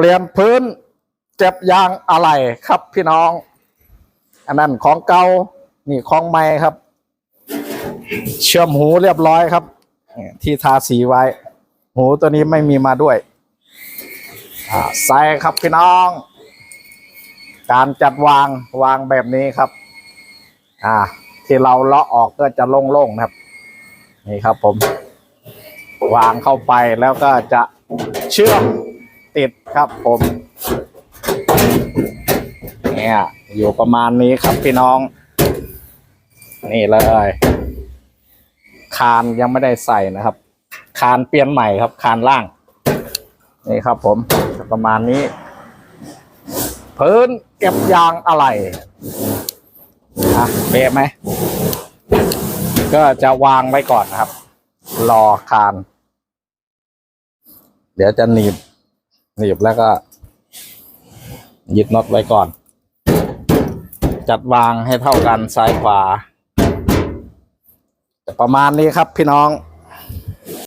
เปลี่ยนพื้น เก็บยางอะไรครับพี่น้อง อันนั้นของเก่านี่ของใหม่ครับ เชื่อมหูเรียบร้อยครับ ที่ทาสีไว้ หูตัวนี้ไม่มีมาด้วยใส่ครับพี่น้อง การจัดวางวางแบบนี้ครับ อ่า ที่เราเลาะออกก็จะโล่งๆครับ นี่ครับผม วางเข้าไปแล้วก็จะเชื่อม ติดครับผมเนี่ยอยู่ประมาณนี้ครับพี่น้อง นี่เลย คานยังไม่ได้ใส่นะครับ คานเปลี่ยนใหม่ครับ คานล่าง นี่ครับผมประมาณนี้ พื้นเก็บยางอะไรอะเป๊ะไหม ก็จะวางไว้ก่อนนะครับ รอคาน เดี๋ยวจะหนีบ หนีบแล้วก็ยึดน็อตไว้ก่อน จัดวางให้เท่ากันซ้ายขวา ประมาณนี้ครับพี่น้อง